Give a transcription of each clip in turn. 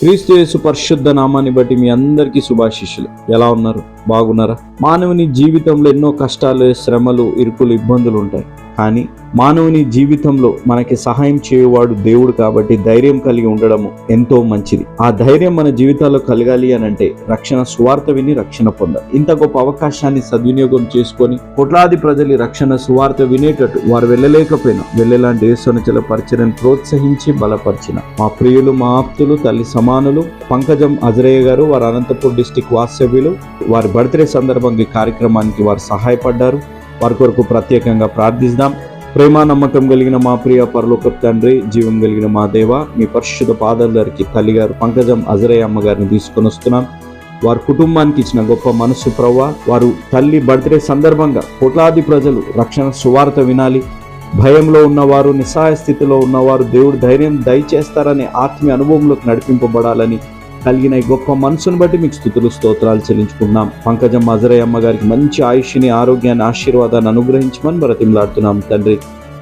క్రీస్తు యేసు పరిశుద్ధ నామాన్ని బట్టి మీ అందరికీ శుభాశిష్యులు ఎలా ఉన్నారు? బాగున్నారా? మానవుని జీవితంలో ఎన్నో కష్టాలు శ్రమలు ఇరుకులు ఇబ్బందులు ఉంటాయి. కానీ మానవుని జీవితంలో మనకి సహాయం చేయవాడు దేవుడు కాబట్టి ధైర్యం కలిగి ఉండడము ఎంతో మంచిది. ఆ ధైర్యం మన జీవితాల్లో కలగాలి అని అంటే రక్షణ సువార్త విని రక్షణ పొందాలి. ఇంత గొప్ప అవకాశాన్ని సద్వినియోగం చేసుకొని కోట్లాది ప్రజలు రక్షణ సువార్త వినేటట్టు వారు వెళ్ళలేకపోయినా వెళ్ళేలాంటి యేసునచల పరిచయను ప్రోత్సహించి బలపరిచిన మా ప్రియులు మా ఆప్తులు తల్లి సమానులు పంకజం అజరయ్య గారు వారు అనంతపూర్ డిస్టిక్ వాస్తవ్యులు వారి బర్త్డే సందర్భంగా ఈ కార్యక్రమానికి వారు సహాయపడ్డారు. వారి కొరకు ప్రత్యేకంగా ప్రార్థిస్తాం. ప్రేమ నమ్మకం కలిగిన మా ప్రియ పరలోక తండ్రి జీవం కలిగిన మా దేవ మీ పరిశుద్ధ పాదాల తల్లిగారు పంకజం అజరయ్య అమ్మగారిని తీసుకొని వస్తున్నాం. వారి కుటుంబానికి ఇచ్చిన గొప్ప మనస్సు ప్రవ్వ వారు తల్లి బర్త్డే సందర్భంగా కోట్లాది ప్రజలు రక్షణ సువార్త వినాలి. భయంలో ఉన్నవారు నిస్సహాయ స్థితిలో ఉన్నవారు దేవుడు ధైర్యం దయచేస్తారనే ఆత్మీయ అనుభవంలోకి నడిపింపబడాలని కలిగిన ఈ గొప్ప మనసును బట్టి మీకు స్థుతులు స్తోత్రాలు చెల్లించుకున్నాం పంకజం అజరయ్య అమ్మగారికి మంచి ఆయుష్ని ఆరోగ్యాన్ని ఆశీర్వాదాన్ని అనుగ్రహించమని బ్రతిమలాడుతున్నాం తండ్రి.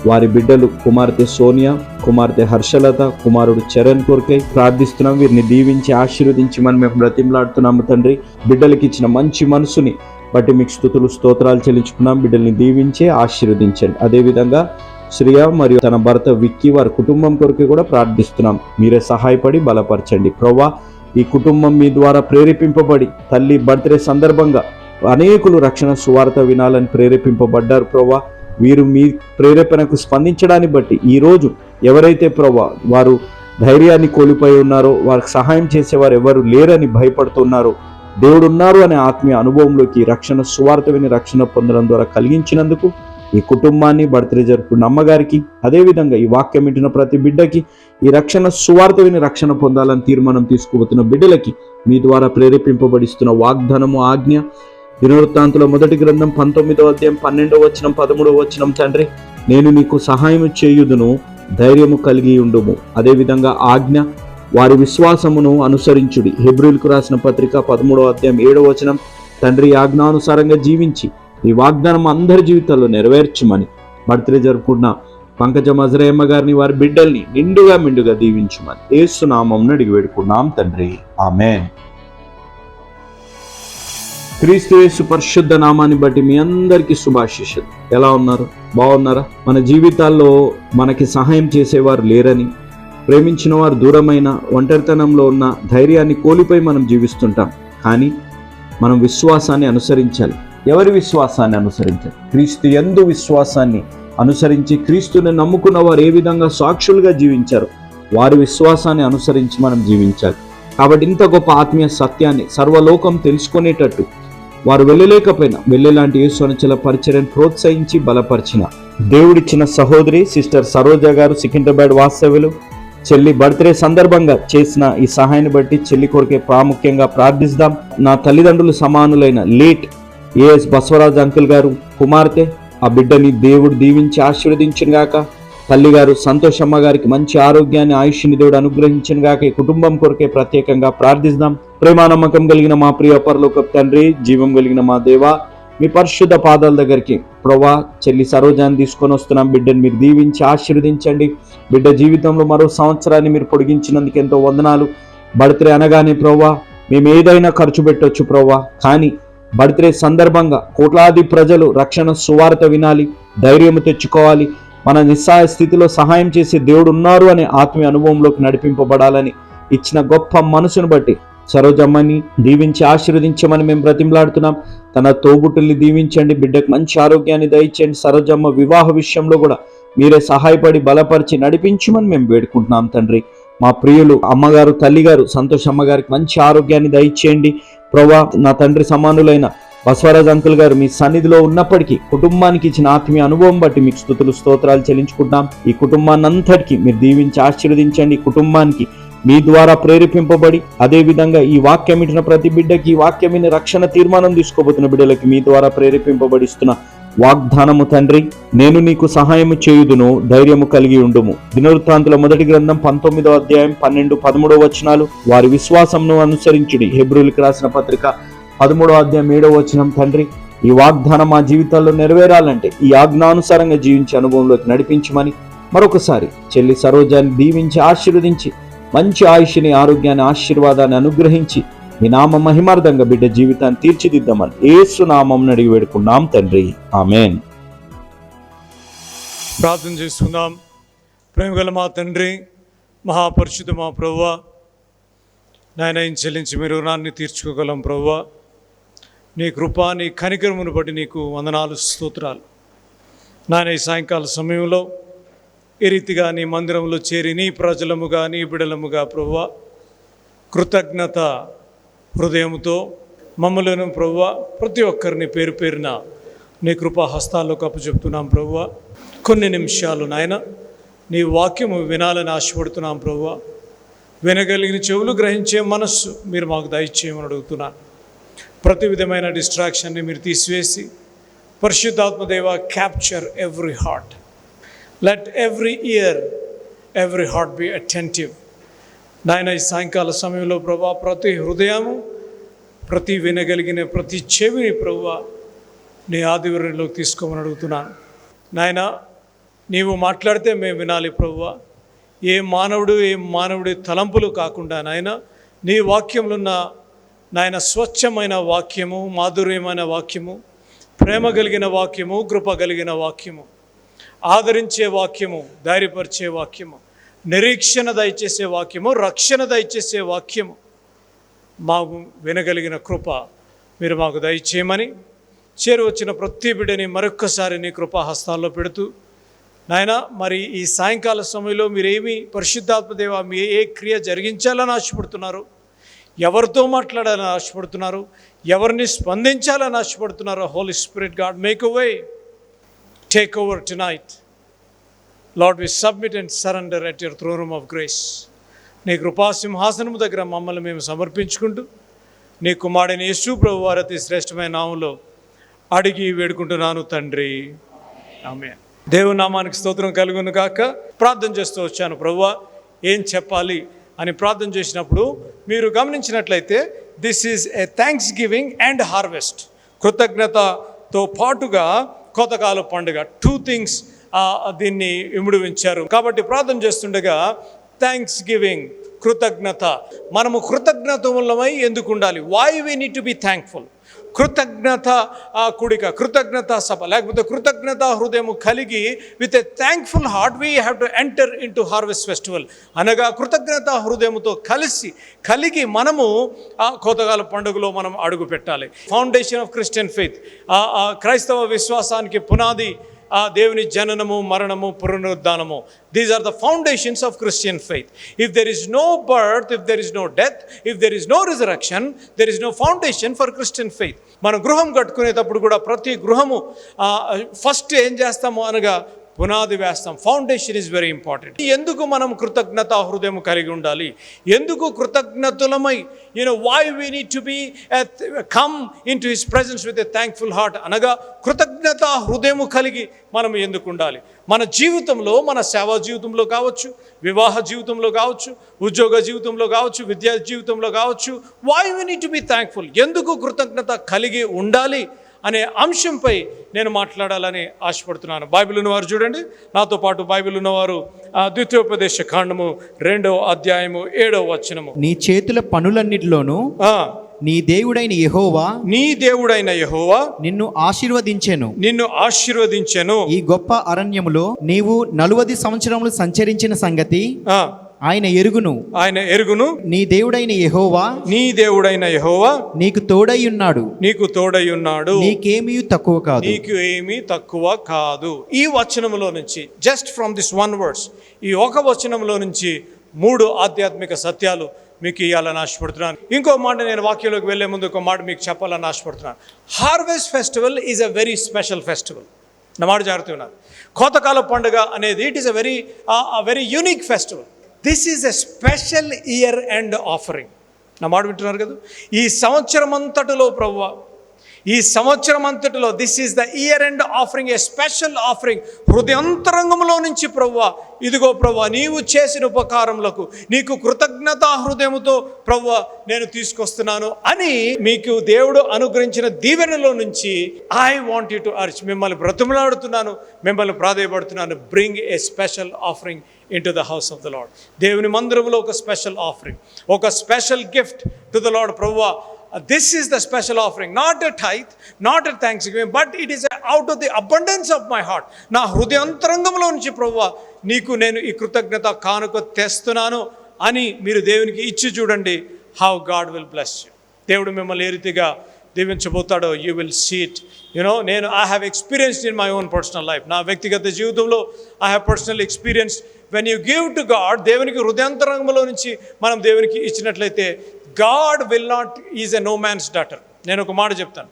వారి బిడ్డలు కుమార్తె సోనియా కుమార్తె హర్షలత కుమారుడు చరణ్ కొరకై ప్రార్థిస్తున్నాం. వీరిని దీవించి ఆశీర్వదించమని మేము బ్రతిమలాడుతున్నాము తండ్రి. బిడ్డలకి ఇచ్చిన మంచి మనసుని బట్టి మీకు స్థుతులు స్తోత్రాలు చెల్లించుకున్నాం. బిడ్డల్ని దీవించి ఆశీర్వదించండి. అదేవిధంగా శ్రియ మరియు తన భర్త విక్కీ వారి కుటుంబం కొరకు కూడా ప్రార్థిస్తున్నాం. మీరే సహాయపడి బలపరచండి. ప్రవ్వా ఈ కుటుంబం మీ ద్వారా ప్రేరేపింపబడి తల్లి బర్త్డే సందర్భంగా అనేకులు రక్షణ సువార్త వినాలని ప్రేరేపింపబడ్డారు ప్రవ్వా. వీరు మీ ప్రేరేపణకు స్పందించడాన్ని బట్టి ఈరోజు ఎవరైతే ప్రవ్వా వారు ధైర్యాన్ని కోల్పోయి ఉన్నారో వారికి సహాయం చేసేవారు ఎవరు లేరని భయపడుతున్నారో దేవుడున్నారు అనే ఆత్మీయ అనుభవంలోకి రక్షణ సువార్త విని రక్షణ పొందడం ద్వారా కలిగించినందుకు ఈ కుటుంబాన్ని బర్త్డే జరుపుకున్న అమ్మగారికి అదేవిధంగా ఈ వాక్యం వింటున్న ప్రతి బిడ్డకి ఈ రక్షణ సువార్త విని రక్షణ పొందాలని తీర్మానం తీసుకుపోతున్న బిడ్డలకి మీ ద్వారా ప్రేరేపింపబడిస్తున్న వాగ్దానము ఆజ్ఞ దినవృత్తాంతుల మొదటి గ్రంథం పంతొమ్మిదవ అధ్యాయం పన్నెండవ వచనం పదమూడవ వచనం తండ్రి నేను నీకు సహాయం చేయుదును ధైర్యము కలిగి ఉండుము. అదేవిధంగా ఆజ్ఞ వారి విశ్వాసమును అనుసరించుడి. హెబ్రిల్కు రాసిన పత్రిక పదమూడవ అధ్యాయం ఏడవ వచనం తండ్రి ఆజ్ఞానుసారంగా జీవించి ఈ వాగ్దానం అందరి జీవితాల్లో నెరవేర్చమని బర్త్డే జరుపుకున్న పంకజ మజరేమ్మ గారిని వారి బిడ్డల్ని నిండుగా మిండుగా దీవించమని ఏసునామం అడిగి వేడుకున్నాం తండ్రి. ఆమె క్రీస్తు యేసు పరిశుద్ధ నామాన్ని బట్టి మీ అందరికీ శుభాశిషలు ఎలా ఉన్నారు? బాగున్నారా? మన జీవితాల్లో మనకి సహాయం చేసేవారు లేరని ప్రేమించిన వారు దూరమైన ఒంటరితనంలో ఉన్న ధైర్యాన్ని కోల్పోయి మనం జీవిస్తుంటాం. కానీ మనం విశ్వాసాన్ని అనుసరించాలి. ఎవరి విశ్వాసాన్ని అనుసరించారు? క్రీస్తు ఎందు విశ్వాసాన్ని అనుసరించి క్రీస్తుని నమ్ముకున్న వారు ఏ విధంగా సాక్షులుగా జీవించారు? వారి విశ్వాసాన్ని అనుసరించి మనం జీవించాలి. కాబట్టి ఇంత గొప్ప ఆత్మీయ సత్యాన్ని సర్వలోకం తెలుసుకునేటట్టు వారు వెళ్ళలేకపోయినా వెళ్ళేలాంటి యేసు అనుచల పరిచర్యను ప్రోత్సహించి బలపరిచిన దేవుడిచ్చిన సహోదరి సిస్టర్ సరోజ గారు సికింద్రాబాద్ వాస్తవ్యులు. చెల్లి బర్త్డే సందర్భంగా చేసిన ఈ సహాయాన్ని బట్టి చెల్లి కొరికే ప్రాముఖ్యంగా ప్రార్థిస్తాం. నా తల్లిదండ్రులు సమానులైన late A S Basavaraj uncle గారు కుమార్తె ఆ బిడ్డని దేవుడు దీవించి ఆశీర్వదించిన గాక తల్లి సంతోషమ్మ గారికి మంచి ఆరోగ్యాన్ని ఆయుష్ని దేవుడు అనుగ్రహించిన గాక ఈ కుటుంబం కొరకే ప్రత్యేకంగా ప్రార్థిస్తాం ప్రేమ నమ్మకం కలిగిన మా ప్రియ పరలోక తండ్రి జీవం కలిగిన మా దేవ మీ పరిశుద్ధ పాదాల దగ్గరికి ప్రభా చెల్లి సరోజాన్ని తీసుకొని వస్తున్నాం. బిడ్డని మీరు దీవించి ఆశీర్వదించండి. బిడ్డ జీవితంలో మరో సంవత్సరాన్ని మీరు పొడిగించినందుకు ఎంతో వందనాలు. బర్త్డే అనగానే ప్రవ్వా మేము ఏదైనా ఖర్చు పెట్టొచ్చు ప్రభా కానీ బర్త్డే సందర్భంగా కోట్లాది ప్రజలు రక్షణ సువార్త వినాలి ధైర్యం తెచ్చుకోవాలి. మన నిస్సహాయ స్థితిలో సహాయం చేసే దేవుడు ఉన్నారు అనే ఆత్మీయ అనుభవంలోకి నడిపింపబడాలని ఇచ్చిన గొప్ప మనసును బట్టి సరోజమ్మని దీవించి ఆశీర్వదించమని మేము బ్రతిమలాడుతున్నాం. తన తోబుట్టుల్ని దీవించండి బిడ్డకు మంచి ఆరోగ్యాన్ని దయచేయండి. సరోజమ్మ వివాహ విషయంలో కూడా మీరే సహాయపడి బలపరిచి నడిపించమని మేము వేడుకుంటున్నాం తండ్రి. మా ప్రియులు అమ్మగారు తల్లిగారు సంతోష్ అమ్మగారికి మంచి ఆరోగ్యాన్ని దయచేయండి. ప్రభా నా తండ్రి సమానులైన బస్వరాజ్ అంకుల్ గారు మీ సన్నిధిలో ఉన్నప్పటికీ కుటుంబానికి ఇచ్చిన ఆత్మీయ అనుభవం బట్టి మీకు స్థుతులు స్తోత్రాలు చెల్లించుకుంటాం ఈ కుటుంబాన్ని అంతటికీ మీరు దీవించి ఆశీర్వదించండి. కుటుంబానికి మీ ద్వారా ప్రేరేపింపబడి అదేవిధంగా ఈ వాక్యం ఇచ్చిన ప్రతి బిడ్డకి ఈ వాక్యం రక్షణ తీర్మానం తీసుకోబోతున్న బిడ్డలకి మీ ద్వారా ప్రేరేపింపబడిస్తున్న వాగ్దానము తండ్రి నేను నీకు సహాయము చేయుదును ధైర్యము కలిగి ఉండుము. దినవృత్తాంతుల మొదటి గ్రంథం పంతొమ్మిదో అధ్యాయం పన్నెండు పదమూడో వచనాలు. వారి విశ్వాసంను అనుసరించుడి. హెబ్రిల్కి రాసిన పత్రిక పదమూడో అధ్యాయం ఏడవ వచనం తండ్రి ఈ వాగ్దానం మా జీవితాల్లో నెరవేరాలంటే ఈ ఆజ్ఞానుసారంగా జీవించే అనుభవంలోకి నడిపించమని మరొకసారి చెల్లి సరోజాన్ని దీవించి ఆశీర్వదించి మంచి ఆయుష్ని ఆరోగ్యాన్ని ఆశీర్వాదాన్ని అనుగ్రహించి మీ నామ మహిమార్థంగా బిడ్డ జీవితాన్ని తీర్చిదిద్దామని ఏసు నామం అడిగి వేడుకున్నాం తండ్రి. ఆమెన్. ప్రార్థన చేసుకుందాం. ప్రేమగల మా తండ్రి మహాపరిశుద్ధ మా ప్రవ్వ నాయన ఏం చెల్లించి మీరు రుణాన్ని తీర్చుకోగలం ప్రవ్వ. నీ కృప నీ కనికరమును బట్టి నీకు వందనాలు స్తోత్రాలు. నాయన ఈ సాయంకాల సమయంలో ఈ రీతిగా నీ మందిరంలో చేరి నీ ప్రజలముగా నీ బిడలముగా ప్రవ్వ కృతజ్ఞత హృదయంతో మమ్మలను ప్రవ్వ ప్రతి ఒక్కరిని పేరు పేరున నీ కృపా హస్తాల్లో కప్పు చెప్తున్నాం ప్రవ్వ కొన్ని నిమిషాలు నాయన నీ వాక్యము వినాలని ఆశపడుతున్నాం ప్రవ్వ వినగలిగిన చెవులు గ్రహించే మనస్సు మీరు మాకు దయచేయమని అడుగుతున్నాను ప్రతి విధమైన డిస్ట్రాక్షన్ని మీరు తీసివేసి పరిశుద్ధాత్మదేవ capture every heart let every ear every heart be attentive నాయన ఈ సాయంకాల సమయంలో ప్రభా ప్రతి హృదయము ప్రతి వినగలిగిన ప్రతి చెవిని ప్రభు నీ ఆదివర్యంలోకి తీసుకోమని అడుగుతున్నాను. నాయన నీవు మాట్లాడితే మేము వినాలి ప్రభువ ఏ మానవుడు ఏ మానవుడి తలంపులు కాకుండా నాయన నీ వాక్యంలో ఉన్న నాయన స్వచ్ఛమైన వాక్యము మాధుర్యమైన వాక్యము ప్రేమ కలిగిన వాక్యము కృప కలిగిన వాక్యము ఆదరించే వాక్యము ధైర్యపరిచే వాక్యము నిరీక్షణ దయచేసే వాక్యము రక్షణ దయచేసే వాక్యము. మాకు వినగలిగిన కృప మీరు మాకు దయచేయమని చేరువచ్చిన ప్రతి బిడ్డని మరొక్కసారి నీ కృపాహస్తాల్లో పెడుతూ నాయన మరి ఈ సాయంకాల సమయంలో మీరేమి పరిశుద్ధాత్మదేవ మీ ఏ క్రియ జరిగించాలని ఆశపడుతున్నారు? ఎవరితో మాట్లాడాలని ఆశపడుతున్నారు? ఎవరిని స్పందించాలని ఆశపడుతున్నారో? Holy spirit God make away take over tonight Lord we submit and surrender at your throne room of grace నీ కృపా సింహాసనము దగ్గర మమ్మల్ని మేము సమర్పించుకుంటూ నీ కుమారుడైన యేసు ప్రభు వారి అతి శ్రేష్టమైన నామంలో అడిగి వేడుకుంటున్నాను తండ్రి. ఆమె దేవుని నామానికి స్తోత్రం కలుగును కాక ప్రార్థన చేస్తూ వచ్చాను ప్రభువా ఏం చెప్పాలి అని ప్రార్థన చేసినప్పుడు మీరు గమనించినట్లయితే this is a thanksgiving and harvest కృతజ్ఞతతో పాటుగా కోతకాల పండుగ టూ థింగ్స్ దీన్ని ఇముడువించారు. కాబట్టి ప్రార్థన చేస్తుండగా థ్యాంక్స్ గివింగ్ కృతజ్ఞత. మనము కృతజ్ఞత మూలమై ఎందుకు ఉండాలి? Why we need to be thankful కృతజ్ఞత ఆ కుడిక కృతజ్ఞత సభ లేకపోతే కృతజ్ఞత హృదయము కలిగి with a thankful heart we have to enter into harvest festival అనగా కృతజ్ఞత హృదయముతో కలిసి కలిగి మనము ఆ కోతగాల పండుగలో మనం అడుగు పెట్టాలి ఫౌండేషన్ ఆఫ్ క్రిస్టియన్ ఫెయిత్ ఆ క్రైస్తవ విశ్వాసానికి పునాది ఆ దేవుని జననము మరణము పునరుద్ధానము. These are the foundations of Christian faith if there is no birth if there is no death if there is no resurrection there is no foundation for Christian faith మనం గృహం కట్టుకునేటప్పుడు కూడా ప్రతి గృహము ఫస్ట్ ఏం చేస్తాము అనగా పునాది వేస్తాం. ఫౌండేషన్ ఇస్ వెరీ ఇంపార్టెంట్ ఎందుకు మనం కృతజ్ఞత హృదయం కలిగి ఉండాలి? ఎందుకు కృతజ్ఞతలమై you know why we need to be come into his presence with a thankful heart అనగా కృతజ్ఞత హృదయము కలిగి మనం ఎందుకు ఉండాలి? మన జీవితంలో మన సేవా జీవితంలో కావచ్చు వివాహ జీవితంలో కావచ్చు ఉద్యోగ జీవితంలో కావచ్చు విద్యా జీవితంలో కావచ్చు why we need to be thankful ఎందుకు కృతజ్ఞత కలిగి ఉండాలి? అనే అంశంపై నేను మాట్లాడాలని ఆశపడుతున్నాను. బైబిల్ ఉన్నవారు చూడండి. నాతో పాటు బైబిల్ ఉన్నవారు ద్వితీయోపదేశ కాండము రెండవ అధ్యాయము ఏడవ వచనము. నీ చేతుల పనులన్నిటిలోనూ ఆ, నీ దేవుడైన యెహోవా నీ దేవుడైన యెహోవా నిన్ను ఆశీర్వదించెను. నిన్ను ఆశీర్వదించెను. ఈ గొప్ప అరణ్యములో నీవు నలువది సంవత్సరములు సంచరించిన సంగతి ఆ, ఆయన ఎరుగును. ఆయన ఎరుగును. నీ దేవుడైన యెహోవా నీ దేవుడైన యెహోవా నీకు తోడై ఉన్నాడు. నీకు తోడై ఉన్నాడు. నీకేమీ తక్కువ కాదు. నీకు ఏమీ తక్కువ కాదు. ఈ వచనములో నుంచి just from this one words ఈ ఒక వచనంలో నుంచి మూడు ఆధ్యాత్మిక సత్యాలు మీకు ఇవ్వాలని ఆశపడుతున్నాను. ఇంకో మాట నేను వాక్యంలోకి వెళ్ళే ముందు ఒక మాట మీకు చెప్పాలని ఆశపడుతున్నాను. Harvest festival is a very special festival నా మాట జాగ్రత్త ఉన్నారు కోతకాల పండుగ అనేది it is a very very unique festival this is a special year and offering నా మాట వింటున్నారు కదా? ఈ సంవత్సరం అంతటిలో ప్రభు ఈ సంవత్సరం అంతటిలో this is the year end offering a special offering హృదయంతరంగంలో నుంచి ప్రవ్వ ఇదిగో ప్రవ్వ నీవు చేసిన ఉపకారములకు నీకు కృతజ్ఞతా హృదయముతో ప్రవ్వ నేను తీసుకొస్తున్నాను అని మీకు దేవుడు అనుగ్రహించిన దీవెనలో నుంచి I want you to urge మిమ్మల్ని బ్రతుమలాడుతున్నాను మిమ్మల్ని ప్రాధాయపడుతున్నాను. Bring a special offering into the house of the Lord దేవుని మందిరంలో ఒక స్పెషల్ ఆఫరింగ్ ఒక special gift to the Lord ప్రవ్వా. This is the special offering not a tithe not a thanksgiving but it is out of the abundance of my heart నా హృదయంతరంగంలో నుంచి ప్రభు నీకు నేను ఈ కృతజ్ఞత కానుక తెస్తున్నాను అని మీరు దేవునికి ఇచ్చి చూడండి. How God will bless you దేవుడు మిమ్మల్ని ఏ రీతిగా దీవించబోతాడో you will see it you know నేను I have experienced in my own personal life నా వ్యక్తిగత జీవితంలో I have personal experience when you give to God దేవునికి హృదయాంతరంగంలో నుంచి మనం దేవునికి ఇచ్చినట్లయితే God will not is a no man's daughter. నేను ఒక మాట చెప్తాను.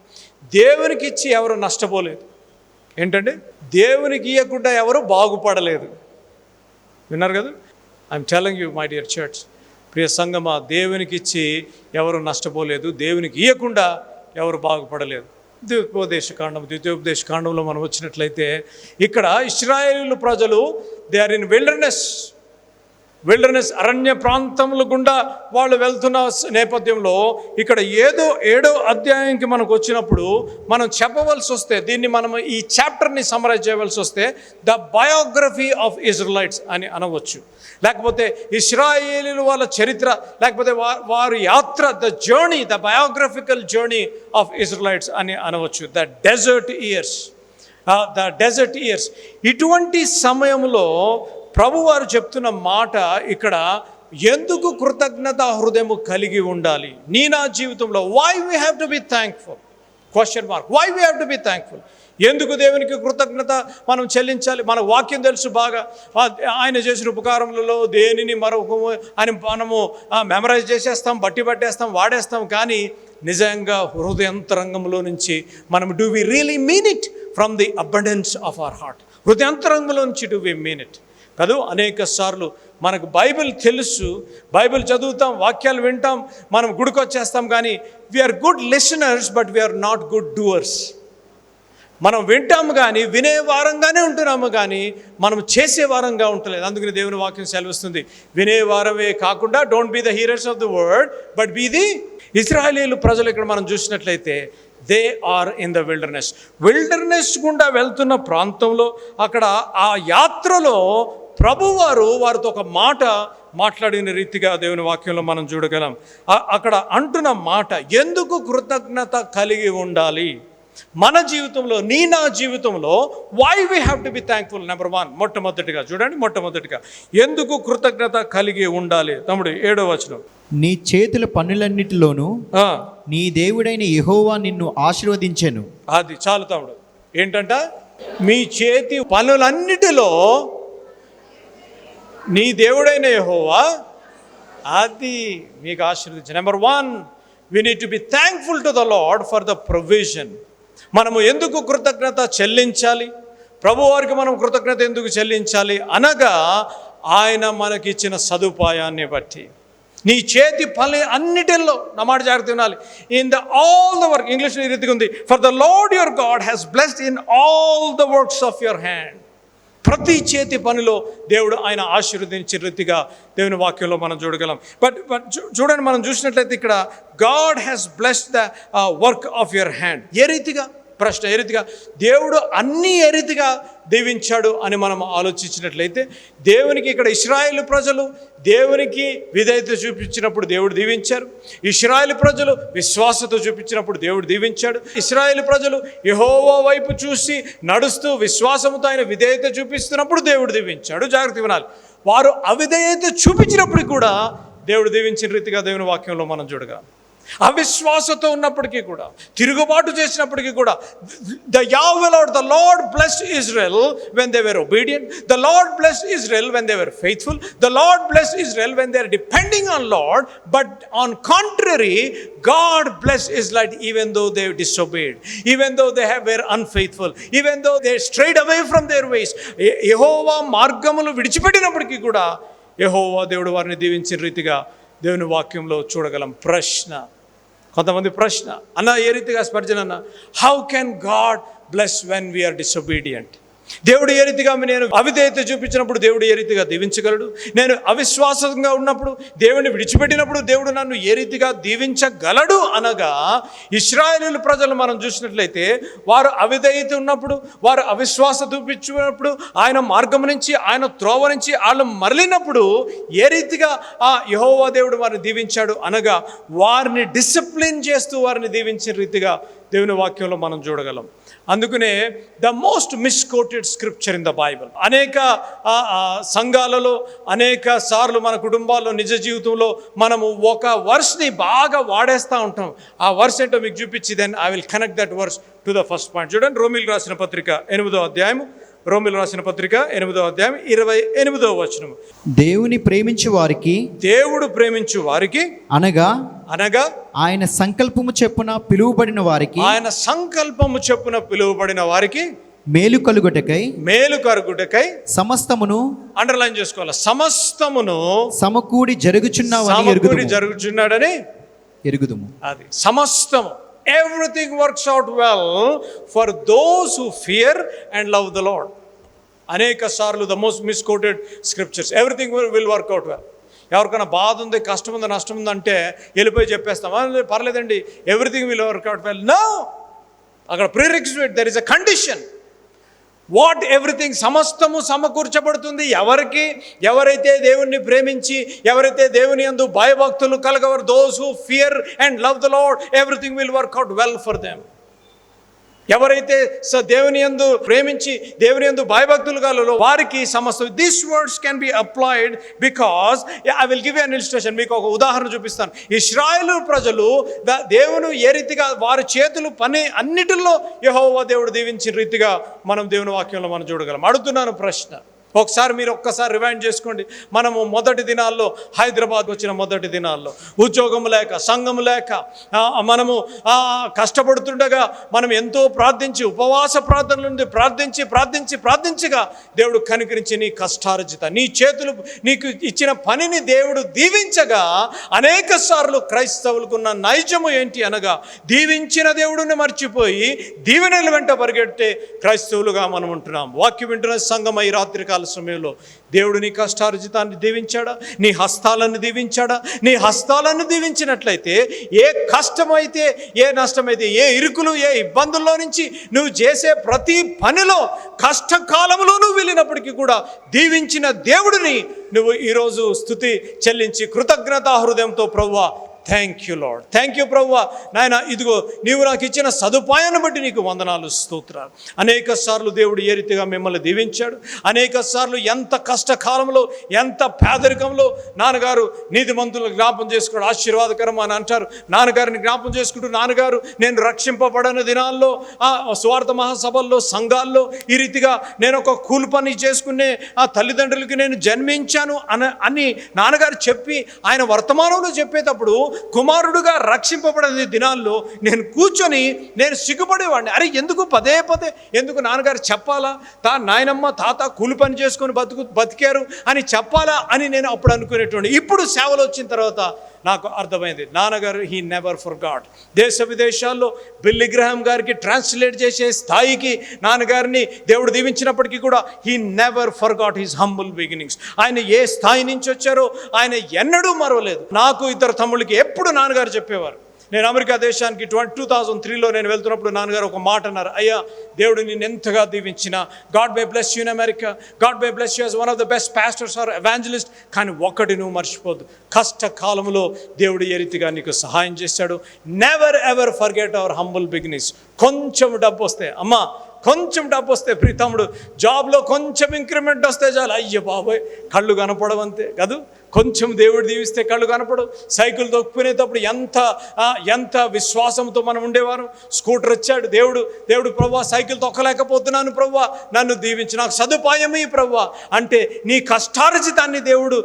దేవునికి ఇచ్చి ఎవరు నష్టపోలేదు. ఏంటంటే దేవునికి ఇవ్వకుండా ఎవరు బాగుపడలేదు. విన్నారు కదా? I'm telling you my dear church ప్రియ సంగమా దేవునికి ఇచ్చి ఎవరు నష్టపోలేదు దేవునికి ఇవ్వకుండా ఎవరు బాగుపడలేదు. ద్వితోపదేశ కాండం ద్వితీయోపదేశ కాండంలో మనం వచ్చినట్లయితే ఇక్కడ ఇస్రాయేలు ప్రజలు they are in wilderness wilderness అరణ్య ప్రాంతముల గుండా వాళ్ళు వెళ్తున్న నేపథ్యంలో ఇక్కడ ఏదో ఏడో అధ్యాయంకి మనకు వచ్చినప్పుడు మనం చెప్పవలసి వస్తే దీన్ని మనం ఈ చాప్టర్ని సమరైజ్ చేయవలసి వస్తే ద బయోగ్రఫీ ఆఫ్ ఇజ్రాయిట్స్ అని అనవచ్చు. లేకపోతే ఇస్రాయేలీలు వాళ్ళ చరిత్ర లేకపోతే వారు వారి యాత్ర the journey the biographical journey of Israelites అని అనవచ్చు. The desert years the desert years ఇటువంటి సమయంలో ప్రభువారు చెప్తున్న మాట ఇక్కడ ఎందుకు కృతజ్ఞత హృదయము కలిగి ఉండాలి? నీ నా జీవితంలో why we have to be thankful question mark why we have to be thankful ఎందుకు దేవునికి కృతజ్ఞత మనం చెల్లించాలి? మన వాక్యం తెలుసు బాగా. ఆయన చేసిన ఉపకారములలో దేనిని మరొక అని మనము మెమరైజ్ చేసేస్తాం బట్టి పట్టేస్తాం వాడేస్తాం. కానీ నిజంగా హృదయంతరంగంలో నుంచి మనం do we really mean it from the abundance of our heart హృదయంతరంగంలో నుంచి డూ వి మీన్ ఇట్ కాదు? అనేక సార్లు మనకు బైబిల్ తెలుసు. బైబిల్ చదువుతాం వాక్యాలు వింటాం మనం గుడికొచ్చేస్తాం కానీ we are good listeners but we are not good doers మనం వింటాము కానీ వినే వారంగానే ఉంటున్నాము కానీ మనం చేసే వారంగా ఉంటలేదు. అందుకని దేవుని వాక్యం సెలవిస్తుంది. వినే వారమే కాకుండా don't be the hearers of the word but be the ఇస్రాయలీలు ప్రజలు ఇక్కడ మనం చూసినట్లయితే they are in the wilderness wilderness గుండా వెళ్తున్న ప్రాంతంలో అక్కడ ఆ యాత్రలో ప్రభువారు వారితో ఒక మాట మాట్లాడిన రీతిగా దేవుని వాక్యంలో మనం చూడగలం. అక్కడ అంటున్న మాట ఎందుకు కృతజ్ఞత కలిగి ఉండాలి? మన జీవితంలో నీ నా జీవితంలో why we have to be thankful number one మొట్టమొదటిగా చూడండి మొట్టమొదటిగా. ఎందుకు కృతజ్ఞత కలిగి ఉండాలి? తమ్ముడు ఏడో వచనం. నీ చేతుల పనులన్నిటిలోనూ నీ దేవుడైన యెహోవా నిన్ను ఆశీర్వదించెను. అది చాలు తమ్ముడు. ఏంటంట? మీ చేతి పనులన్నిటిలో నీ దేవుడైన యహోవా. అది మీకు ఆశీర్వదించి. Number one we need to be thankful to the Lord for the provision మనము ఎందుకు కృతజ్ఞత చెల్లించాలి? ప్రభువారికి మనం కృతజ్ఞత ఎందుకు చెల్లించాలి? అనగా ఆయన మనకిచ్చిన సదుపాయాన్ని బట్టి. నీ చేతి పని అన్నిటిల్లో నా మాట జాగ్రత్త వినాలి. In the all the work ఇంగ్లీష్లో ఈ రీతిగా ఉంది. For the Lord your God has blessed in all the works of your hand ప్రతి చేతి పనిలో దేవుడు ఆయన ఆశీర్వదించే రీతిగా దేవుని వాక్యంలో మనం చూడగలం. బట్ బట్ చూ- చూడండి మనం చూసినట్లయితే ఇక్కడ God has blessed the work of your hand ఏ రీతిగా? ప్రశ్న ఏ రీతిగా? దేవుడు అన్ని ఏ రీతిగా దీవించాడు అని మనం ఆలోచించినట్లయితే దేవునికి ఇక్కడ ఇస్రాయేల్ ప్రజలు దేవునికి విధేయత చూపించినప్పుడు దేవుడు దీవించారు. ఇస్రాయేల్ ప్రజలు విశ్వాసత చూపించినప్పుడు దేవుడు దీవించాడు. ఇస్రాయేల్ ప్రజలు యహోవో వైపు చూసి నడుస్తూ విశ్వాసముతో ఆయన విధేయత చూపిస్తున్నప్పుడు దేవుడు దీవించాడు. జాగ్రత్త వినాలి. వారు అవిధేయత చూపించినప్పుడు కూడా దేవుడు దీవించిన రీతిగా దేవుని వాక్యంలో మనం చూడగలం. అవిశ్వాసతో ఉన్నప్పటికీ కూడా తిరుగుబాటు చేసినప్పటికీ కూడా the Yahweh the Lord bless Israel when they were obedient the Lord bless Israel when they were faithful the Lord bless Israel when they are depending on Lord but on contrary God bless Israel even though they disobeyed even though they have were unfaithful even though they strayed away from their ways యహోవా మార్గములు విడిచిపెట్టినప్పటికీ కూడా యహోవా దేవుడు వారిని దీవించిన రీతిగా దేవుని వాక్యంలో చూడగలం ప్రశ్న. కొంతమంది ప్రశ్న అన్న ఏ రీతిగా స్పర్జన అన్న how can God bless when we are disobedient దేవుడు ఏ రీతిగా నేను అవిధేయత చూపించినప్పుడు దేవుడు ఏ రీతిగా దీవించగలడు? నేను అవిశ్వాసంగా ఉన్నప్పుడు దేవుని విడిచిపెట్టినప్పుడు దేవుడు నన్ను ఏ రీతిగా దీవించగలడు అనగా ఇస్రాయేలు ప్రజలు మనం చూసినట్లయితే వారు అవిధేయత ఉన్నప్పుడు వారు అవిశ్వాస చూపించినప్పుడు ఆయన మార్గం నుంచి ఆయన త్రోవ నుంచి వాళ్ళు మరలినప్పుడు ఏ రీతిగా ఆ యహోవా దేవుడు వారిని దీవించాడు అనగా వారిని డిసిప్లిన్ చేస్తూ వారిని దీవించిన రీతిగా దేవుని వాక్యంలో మనం చూడగలం. అందుకనే the most misquoted scripture in the Bible అనేక సంఘాలలో అనేక సార్లు మన కుటుంబాల్లో నిజ జీవితంలో మనము ఒక వర్స్ని బాగా వాడేస్తూ ఉంటాం. ఆ వర్స్ ఏంటో మీకు చూపించి then I will connect that verse to the first point చూడండి రోమిల్ రాసిన పత్రిక ఎనిమిదో అధ్యాయం రోమిల్ రాసిన పత్రిక ఎనిమిదో అధ్యాయం ఇరవై ఎనిమిదో వచనం దేవుని ప్రేమించు వారికి దేవుడు ప్రేమించు వారికి అనగా అనగా ఆయన సంకల్పము చెప్పున పిలువబడిన వారికి ఆయన సంకల్పము చెప్పున పిలువబడిన వారికి మేలు కలుగుటకై మేలు కరుగుటకై సమస్తమును అండర్లైన్ చేసుకోవాలి. సమస్తమును సమకూడి జరుగుచున్నావని సమకూడి జరుగుచున్నాడని ఎరుగుదుము. అది సమస్తము. Everything works out well for those who fear and love the Lord అనేక సార్లు the most misquoted scriptures everything will work out well ఎవరికైనా బాధ ఉంది కష్టం ఉంది నష్టం ఉంది అంటే వెళ్ళిపోయి చెప్పేస్తాం. పర్లేదండి. Everything will work out well no అక్కడ prerequisite there is a condition what everything సమస్తము సమకూర్చబడుతుంది. ఎవరికి ఎవరైతే దేవుణ్ణి ప్రేమించి ఎవరైతే దేవుని యందు భయభక్తులు కలగవరు those who fear and love the Lord everything will work out well for them ఎవరైతే స దేవుని యందు ప్రేమించి దేవుని యందు భయభక్తులు కలలో వారికి సమస్త this words can be applied because I will give an illustration మీకు ఒక ఉదాహరణ చూపిస్తాను. ఇస్రాయలు ప్రజలు ద దేవుని ఏ రీతిగా వారి చేతులు పని అన్నిటిలో యహోవా దేవుడు దీవించిన రీతిగా మనం దేవుని వాక్యంలో మనం చూడగలం. అడుగుతున్నాను ప్రశ్న. ఒకసారి మీరు ఒక్కసారి రివైండ్ చేసుకోండి. మనము మొదటి దినాల్లో హైదరాబాద్ వచ్చిన మొదటి దినాల్లో ఉద్యోగం లేక సంఘం లేక మనము కష్టపడుతుండగా మనం ఎంతో ప్రార్థించి ఉపవాస ప్రార్థన నుండి ప్రార్థించి ప్రార్థించి ప్రార్థించగా దేవుడు కనికరించి నీ కష్టార్జిత నీ చేతులు నీకు ఇచ్చిన పనిని దేవుడు దీవించగా అనేక సార్లు క్రైస్తవులకున్న నైజము ఏంటి అనగా దీవించిన దేవుడిని మర్చిపోయి దీవెనల వెంట పరిగెడితే క్రైస్తవులుగా మనం ఉంటున్నాం. వాక్యం వింటున్న సంఘం ఈ రాత్రికాల సమయంలో దేవుడు నీ కష్టార్జితాన్ని దీవించాడా? నీ హస్తాలను దీవించాడా? నీ హస్తాలను దీవించినట్లయితే ఏ కష్టమైతే ఏ నష్టమైతే ఏ ఇరుకులు ఏ ఇబ్బందుల్లో నుంచి నువ్వు చేసే ప్రతి పనిలో కష్టకాలంలో నువ్వు వెళ్ళినప్పటికీ కూడా దీవించిన దేవుడిని నువ్వు ఈరోజు స్థుతి చెల్లించి కృతజ్ఞతా హృదయంతో ప్రవ్వా thank you Lord thank you ప్రభు నాయన ఇదిగో నీవు నాకు ఇచ్చిన సదుపాయాన్ని బట్టి నీకు వందనాలు స్తోత్రాలు. అనేక సార్లు దేవుడు ఏ రీతిగా మిమ్మల్ని దీవించాడు. అనేక సార్లు ఎంత కష్టకాలంలో ఎంత పేదరికంలో నాన్నగారు నీతిమంతులను జ్ఞాపం చేసుకోడు ఆశీర్వాదకరం అని అంటారు. నాన్నగారిని జ్ఞాపం చేసుకుంటూ నాన్నగారు నేను రక్షింపబడని దినాల్లో ఆ స్వార్థ మహాసభల్లో సంఘాల్లో ఈ రీతిగా నేను ఒక కూలి పని చేసుకునే ఆ తల్లిదండ్రులకి నేను జన్మించాను అని అని నాన్నగారు చెప్పి ఆయన వర్తమానంలో చెప్పేటప్పుడు కుమారుడుగా రక్షింపబడని దినాల్లో నేను కూర్చొని నేను సిగ్గుపడేవాడిని. అరే ఎందుకు పదే పదే? ఎందుకు నాన్నగారు చెప్పాలా? తా నాయనమ్మ తాత కూలి పని చేసుకొని బతుకు బతికారు అని చెప్పాలా అని నేను అప్పుడు అనుకునేటువంటి ఇప్పుడు సేవలు వచ్చిన తర్వాత నాకు అర్థమైంది. నాన్నగారు హీ నెవర్ ఫర్ గాడ్ దేశ విదేశాల్లో బిల్లి గ్రహం గారికి ట్రాన్స్లేట్ చేసే స్థాయికి నాన్నగారిని దేవుడు దీవించినప్పటికీ కూడా he never forgot his humble beginnings ఆయన ఏ స్థాయి నుంచి వచ్చారో ఆయన ఎన్నడూ మరవలేదు. నాకు ఇద్దరు తమ్ముళ్ళకి ఎప్పుడు నాన్నగారు చెప్పేవారు నేను అమెరికా దేశానికి ట్వంటీ టూ థౌజండ్ త్రీలో నేను వెళ్తున్నప్పుడు నాన్నగారు ఒక మాట అన్నారు. అయ్యా దేవుడు నేను ఎంతగా దీవించిన God by bless you in America God by bless you one of the best pastors or evangelist కానీ ఒక్కటి నువ్వు మర్చిపోద్దు కష్టకాలంలో దేవుడు ఏ రీతిగా నీకు సహాయం చేశాడు. Never ever forget our humble beginnings కొంచెం డబ్బు వస్తే అమ్మా కొంచెం డబ్బు వస్తే ప్రీతముడు జాబ్లో కొంచెం ఇంక్రిమెంట్ వస్తే చాలు. అయ్య బాబోయ్ కళ్ళు కనపడవంతే కదూ? కొంచెం దేవుడు దీవిస్తే కళ్ళు కనపడు సైకిల్ తొక్కునేటప్పుడు ఎంత ఎంత విశ్వాసంతో మనం ఉండేవారు? స్కూటర్ వచ్చాడు దేవుడు దేవుడు ప్రవ్వా సైకిల్ తొక్కలేకపోతున్నాను ప్రవ్వా నన్ను దీవించి నాకు సదుపాయమే ప్రవ్వా అంటే నీ కష్టార్జితాన్ని దేవుడు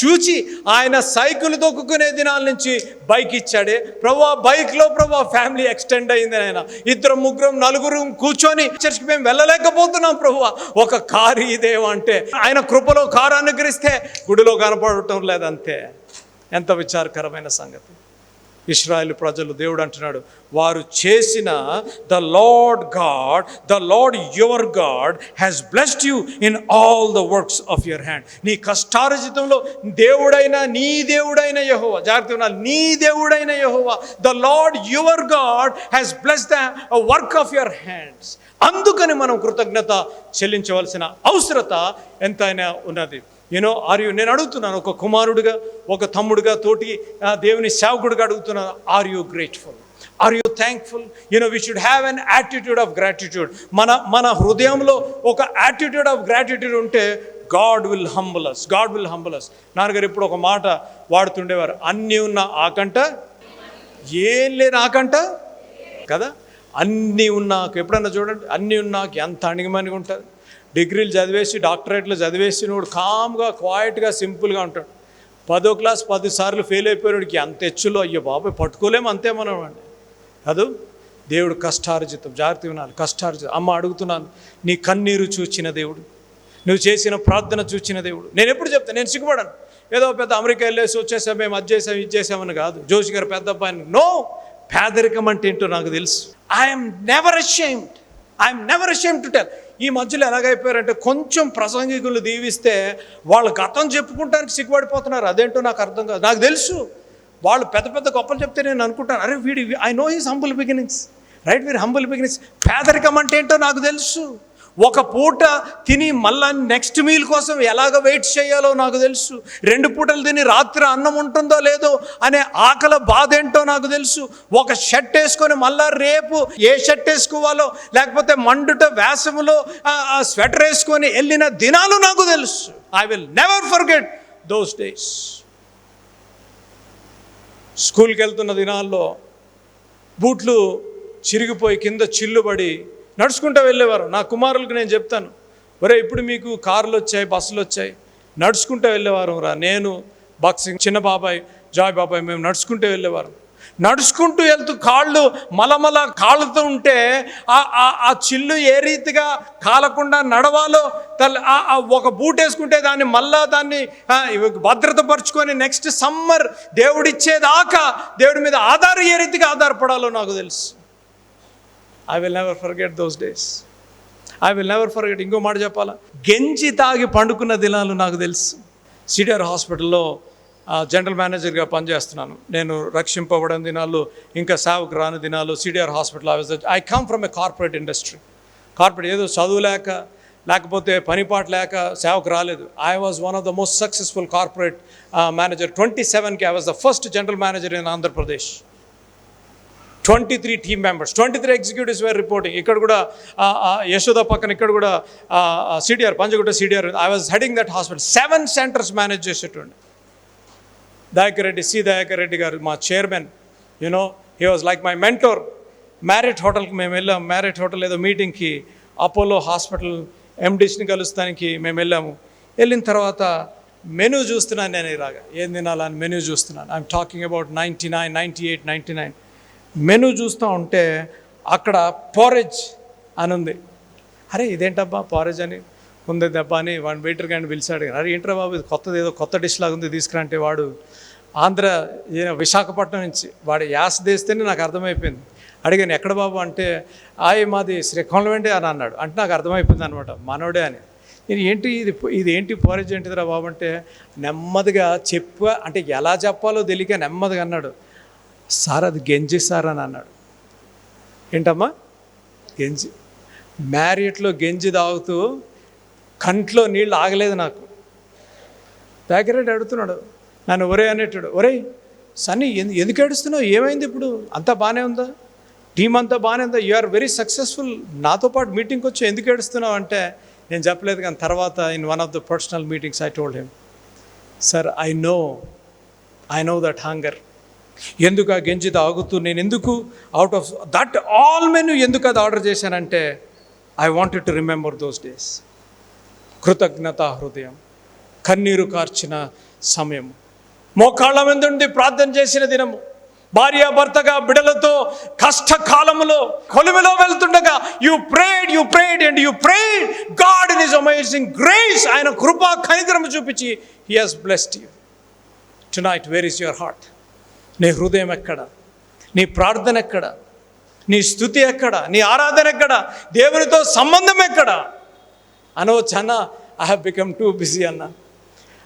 చూచి ఆయన సైకిల్ తొక్కుకునే దినాల నుంచి బైక్ ఇచ్చాడే. ప్రవ్వా బైక్లో ప్రభా ఫ్యామిలీ ఎక్స్టెండ్ అయింది ఆయన ఇద్దరు ముగ్గురం నలుగురు కూర్చొని చర్చికి మేము వెళ్ళలేకపోతున్నాం ప్రవ్వా. ఒక కారు ఇదేమో అంటే ఆయన కృపలో కారు అనుగ్రహిస్తే గుడిలో కనపడటం లేదంతే ఎంత విచారకరమైన సంగతి. ఇస్రాయేల్ ప్రజలు దేవుడు అంటున్నాడు వారు చేసిన the Lord God the Lord your God has blessed you in all the works of your hand. నీ కష్టార్జితంలో దేవుడైన నీ దేవుడైన యహోవా జాగ్రత్త నీ దేవుడైన యహోవా the Lord your God has bless the work of your hands. అందుకని మనం కృతజ్ఞత చెల్లించవలసిన అవసరత ఎంతైనా ఉన్నది. యూనో ఆర్ యు నేను అడుగుతున్నాను ఒక కుమారుడిగా ఒక తమ్ముడుగా తోటి దేవుని సేవకుడిగా అడుగుతున్నాను are you grateful are you thankful you know we should have an attitude of gratitude మన మన హృదయంలో ఒక యాటిట్యూడ్ ఆఫ్ గ్రాటిట్యూడ్ ఉంటే God will humble us God will humble us నాన్నగారు ఇప్పుడు ఒక మాట వాడుతుండేవారు అన్నీ ఉన్న ఆకంట ఏం లేని ఆకంట కదా? అన్నీ ఉన్నాక ఎప్పుడన్నా చూడండి అన్నీ ఉన్నాక ఎంత అణిగిమణిగి ఉంటుంది డిగ్రీలు చదివేసి డాక్టరేట్లు చదివేసి వాడు కామ్గా క్వాయిట్గా సింపుల్గా ఉంటాడు. పదో క్లాస్ పది సార్లు ఫెయిల్ అయిపోయినోడికి అంత హెచ్చులో అయ్యో బాబాయ్ పట్టుకోలేము అంతే మనం అండి కాదు దేవుడు కష్టార్జితం జాగ్రత్త వినాలి కష్టార్జితం. అమ్మ అడుగుతున్నాను నీ కన్నీరు చూచిన దేవుడు నువ్వు చేసిన ప్రార్థన చూచిన దేవుడు. నేను ఎప్పుడు చెప్తాను నేను సిగ్గుపడాను. ఏదో పెద్ద అమెరికా వెళ్ళేసి వచ్చేసాం మేము అది చేసాం ఇది చేసామని కాదు. జోషి గారు పెద్ద అబ్బాయిని నో పేదరికం అంటే ఏంటో నాకు తెలుసు. I'm never ashamed I'm never ashamed to tell ఈ మధ్యలో ఎలాగైపోయారంటే కొంచెం ప్రసంగికులు దీవిస్తే వాళ్ళు గతం చెప్పుకుంటానికి సిగ్గుపడిపోతున్నారు. అదేంటో నాకు అర్థం కాదు. నాకు తెలుసు. వాళ్ళు పెద్ద పెద్ద గొప్పలు చెప్తే నేను అనుకుంటాను. అరే వీడి I know he's humble beginnings right వీరి హంబుల్ బిగినింగ్స్ పేదరికం అంటే ఏంటో నాకు తెలుసు. ఒక పూట తిని మళ్ళా నెక్స్ట్ మీల్ కోసం ఎలాగ వెయిట్ చేయాలో నాకు తెలుసు. రెండు పూటలు తిని రాత్రి అన్నం ఉంటుందో లేదో అనే ఆకలి బాధ ఏంటో నాకు తెలుసు. ఒక షర్ట్ వేసుకొని మళ్ళా రేపు ఏ షర్ట్ వేసుకోవాలో లేకపోతే మండుట వేసములో ఆ స్వెటర్ వేసుకొని వెళ్ళిన దినాలు నాకు తెలుసు. I will never forget those days స్కూల్కి వెళ్తున్న దినాల్లో బూట్లు చిరిగిపోయి కింద చిల్లుబడి నడుచుకుంటూ వెళ్ళేవారు. నా కుమారులకు నేను చెప్తాను ఒరే ఇప్పుడు మీకు కార్లు వచ్చాయి బస్సులు వచ్చాయి నడుచుకుంటూ వెళ్ళేవారు రా. నేను బాక్సింగ్ చిన్న బాబాయ్ జాయ్ బాబాయ్ మేము నడుచుకుంటూ వెళ్ళేవారు. నడుచుకుంటూ వెళ్తూ కాళ్ళు మలమల కాళ్ళతో ఉంటే ఆ ఆ- ఆ చిల్లు ఏ రీతిగా కాలకుండా నడవాలో తల్ ఒక బూట్ వేసుకుంటే దాన్ని మళ్ళా దాన్ని భద్రత భద్రతపరుచుకొని నెక్స్ట్ సమ్మర్ దేవుడిచ్చేదాకా దేవుడి మీద ఆధారం ఏ రీతిగా ఆధారపడాలో నాకు తెలుసు. I will never forget those days I will never forget ఇంకో మాట చెప్పాలా? గెంజి తాగి పండుకున్న దినాలు నాకు తెలుసు. సిడిఆర్ హాస్పిటల్లో జనరల్ మేనేజర్గా పనిచేస్తున్నాను. నేను రక్షింపబడిన దినాలు ఇంకా సేవకు రాని దినాలు CDR hospital I I come from a corporate industry corporate ఏదో చదువు లేక లేకపోతే పనిపాటు లేక సేవకు రాలేదు. I was one of the most successful corporate manager twenty సెవెన్కి I was the first general manager in Andhra Pradesh twenty three team members twenty three executives were reporting ఇక్కడ కూడా యశోద పక్కన ఇక్కడ కూడా CDR Panjagutta CDR I was heading that hospital seven centres manage చేసేటువంటి Dayakar Reddy C Dayakar Reddy గారు మా chairman you know he was like my mentor Marriott హోటల్కి మేము వెళ్ళాం మ్యారెట్ హోటల్ ఏదో మీటింగ్కి అపోలో హాస్పిటల్ ఎండీస్ని కలుస్తానికి మేము వెళ్ళాము. వెళ్ళిన తర్వాత మెనూ చూస్తున్నాను నేను ఇలాగా. ఏం తినాలని మెనూ చూస్తున్నాను. I'm talking about ninety nine ninety eight ninety nine menu చూస్తూ ఉంటే అక్కడ పోరెజ్ అని ఉంది. అరే ఇదేంటబ్బా పారేజ్ అని? ఉంది దెబ్బ అని వాడిని వెయిటర్ పిలిచి పిలిచాడు. అరే ఏంట్రా బాబు ఇది కొత్తది ఏదో కొత్త డిష్ లాగా ఉంది తీసుకురా అంటే వాడు ఆంధ్ర ఈయన విశాఖపట్నం నుంచి వాడు యాస తీస్తేనే నాకు అర్థమైపోయింది. అడిగాను ఎక్కడ బాబు అంటే ఆయ్ మాది శ్రీకాకుళం అని అన్నాడు. అంటే నాకు అర్థమైపోయింది అనమాట మనోడే అని. నేను ఏంటి ఇది ఇది ఏంటి పోరేజ్ ఏంటిదిరా బాబు అంటే నెమ్మదిగా చెప్ప అంటే ఎలా చెప్పాలో తెలియక నెమ్మదిగా అన్నాడు. సార్ అది గెంజి సార్ అని అన్నాడు. ఏంటమ్మా? గెంజి. మ్యారియట్లో గెంజి తాగుతూ కంట్లో నీళ్ళు ఆగలేదు నాకు. ప్యాకెట్ అడుగుతున్నాడు. నన్ను ఒరే అనేటాడు. ఒరే సన్నీ ఎందు- ఎందుకు ఏడుస్తున్నావు? ఏమైంది ఇప్పుడు? అంతా బాగానే ఉందా? టీం అంతా బాగానే ఉందా? You are very successful. నాతో పాటు మీటింగ్కి వచ్చి ఎందుకు ఏడుస్తున్నావు అంటే నేను చెప్పలేదు కానీ తర్వాత in one of the personal meetings I told him. Sir I know I know that hunger. ఎందుకు ఆ గెంజి తాగుతూ నేను ఎందుకు out of that all menu ఎందుకు అది ఆర్డర్ చేశానంటే I wanted to remember those days కృతజ్ఞత హృదయం కన్నీరు కార్చిన సమయం మోకాళ్ళ మీద ఉండి ప్రార్థన చేసిన దినము. భార్యాభర్తగా బిడలతో కష్టకాలములో కొలిమిలో వెళ్తుండగా you prayed you prayed and you prayed God in is amazing grace ఆయన కృపా కనికరము చూపించి he has blessed you tonight where is your heart నీ హృదయం ఎక్కడ? నీ ప్రార్థన ఎక్కడ? నీ స్థుతి ఎక్కడ? నీ ఆరాధన ఎక్కడ? దేవునితో సంబంధం ఎక్కడ? అనవచ్చు అన్న I have become too busy అన్న.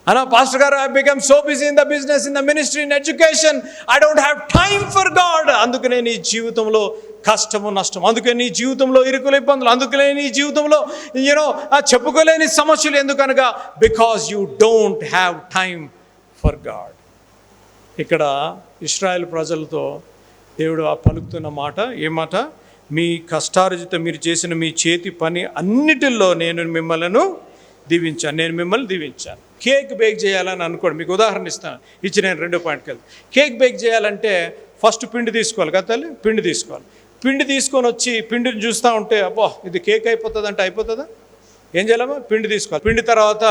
అన్న పాస్టర్ గారు I become so busy in the business in the ministry in education I don't have time for God అందుకనే నీ జీవితంలో కష్టము నష్టం అందుకే నీ జీవితంలో ఇరుకుల ఇబ్బందులు. అందుకనే నీ జీవితంలో యూనో చెప్పుకోలేని సమస్యలు. ఎందుకనగా because you don't have time for God ఇక్కడ ఇస్రాయల్ ప్రజలతో దేవుడు ఆ పలుకుతున్న మాట ఏ మాట? మీ కష్టార్జిత మీరు చేసిన మీ చేతి పని అన్నిటిల్లో నేను మిమ్మల్ని దీవించాను. నేను మిమ్మల్ని దీవించాను. కేక్ బేక్ చేయాలని అనుకోండి. మీకు ఉదాహరణ ఇస్తాను. ఇచ్చి నేను రెండో పాయింట్కి వెళ్తాను కేక్ బేక్ చేయాలంటే ఫస్ట్ పిండి తీసుకోవాలి కదా తల్లి? పిండి తీసుకోవాలి. పిండి తీసుకొని వచ్చి పిండిని చూస్తూ ఉంటే అబ్బా ఇది కేక్ అయిపోతుంది అంటే అయిపోతుందా? ఏం చేయాలమ్మా? పిండి తీసుకోవాలి. పిండి తర్వాత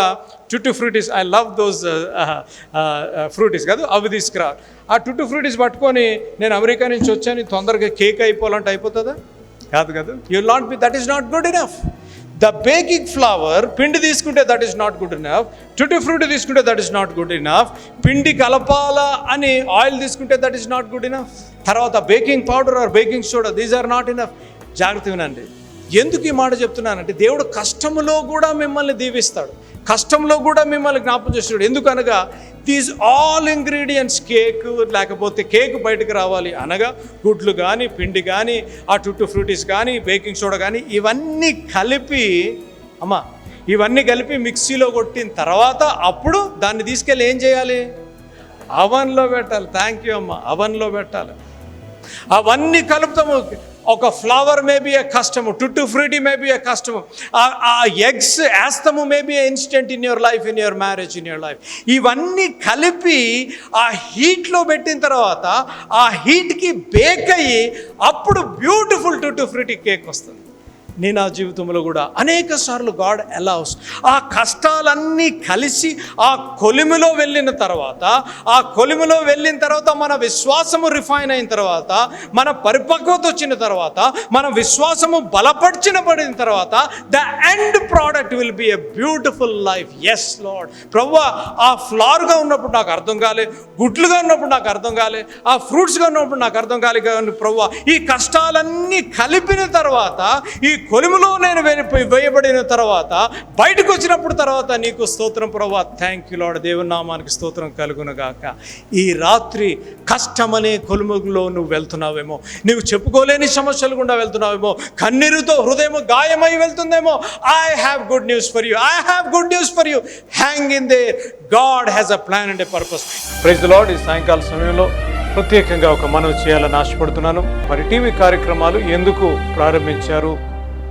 చుట్టూ fruities I love those fruities కాదు అవి తీసుకురా ఆ టుట్టు ఫ్రూటీస్ పట్టుకొని నేను అమెరికా నుంచి వచ్చాను తొందరగా కేక్ అయిపోవాలంటే అయిపోతుందా? కాదు కదా. You won't be that is not good enough the baking flour పిండి తీసుకుంటే that is not good enough చుట్టు ఫ్రూట్ తీసుకుంటే that is not good enough పిండి కలపాలా అని ఆయిల్ తీసుకుంటే that is not good enough తర్వాత baking powder or baking soda these are not enough జాగ్రత్త వినండి. ఎందుకు ఈ మాట చెప్తున్నానంటే దేవుడు కష్టములో కూడా మిమ్మల్ని దీవిస్తాడు. కష్టంలో కూడా మిమ్మల్ని జ్ఞాపం చేస్తాడు ఎందుకనగా దీస్ ఆల్ ఇంగ్రీడియంట్స్ కేక్ లేకపోతే కేక్ బయటకు రావాలి అనగా గుడ్లు కానీ పిండి కానీ ఆ టుట్టు ఫ్రూటీస్ కానీ బేకింగ్ సోడా కానీ ఇవన్నీ కలిపి అమ్మా ఇవన్నీ కలిపి మిక్సీలో కొట్టిన తర్వాత అప్పుడు దాన్ని తీసుకెళ్ళి ఏం చేయాలి? అవన్లో పెట్టాలి. థ్యాంక్ యూ అమ్మ. అవన్లో పెట్టాలి. అవన్నీ కలుపుతాము. ఒక ఫ్లవర్ మే బి ఏ కష్టము టుట్టు ఫ్రూటీ మే బి ఏ కష్టము ఆ ఎగ్స్ వేస్తాము may be instant in your life in your marriage in your life ఇవన్నీ కలిపి ఆ హీట్లో పెట్టిన తర్వాత ఆ హీట్కి బేక్ అయ్యి అప్పుడు బ్యూటిఫుల్ టుట్టు ఫ్రూటీ కేక్ వస్తుంది. నీ నా జీవితంలో కూడా అనేక సార్లు గాడ్ అలౌస్ ఆ కష్టాలన్నీ కలిసి ఆ కొలిమిలో వెళ్ళిన తర్వాత ఆ కొలిమిలో వెళ్ళిన తర్వాత మన విశ్వాసము రిఫైన్ అయిన తర్వాత మన పరిపక్వత వచ్చిన తర్వాత మన విశ్వాసము బలపరిచిన పడిన తర్వాత the end product will be a beautiful life yes Lord ప్రవ్వ ఆ ఫ్లార్గా ఉన్నప్పుడు నాకు అర్థం కాలే గుడ్లుగా ఉన్నప్పుడు నాకు అర్థం కాలే ఆ ఫ్రూట్స్గా ఉన్నప్పుడు నాకు అర్థం కాలే కానీ ప్రవ్వ ఈ కష్టాలన్నీ కలిపిన తర్వాత ఈ కొలుములో నేను వె- వేయబడిన తర్వాత బయటకు వచ్చినప్పుడు తర్వాత నీకు స్తోత్రం ప్రభా థ్యాంక్ యూ లాడ్ దేవుని నామానికి స్తోత్రం కలుగునగాక. ఈ రాత్రి కష్టమనే కొలుములో నువ్వు వెళ్తున్నావేమో నువ్వు చెప్పుకోలేని సమస్యలు గుండా వెళ్తున్నావేమో కన్నీరుతో హృదయం గాయమై వెళ్తుందేమో I have good news for you I have good news for you hang in there God has a plan and a purpose praise Lord ఈ సాయంకాల సమయంలో ప్రత్యేకంగా ఒక మనవి చేయాలని ఆశపడుతున్నాను. మరి టీవీ కార్యక్రమాలు ఎందుకు ప్రారంభించారు?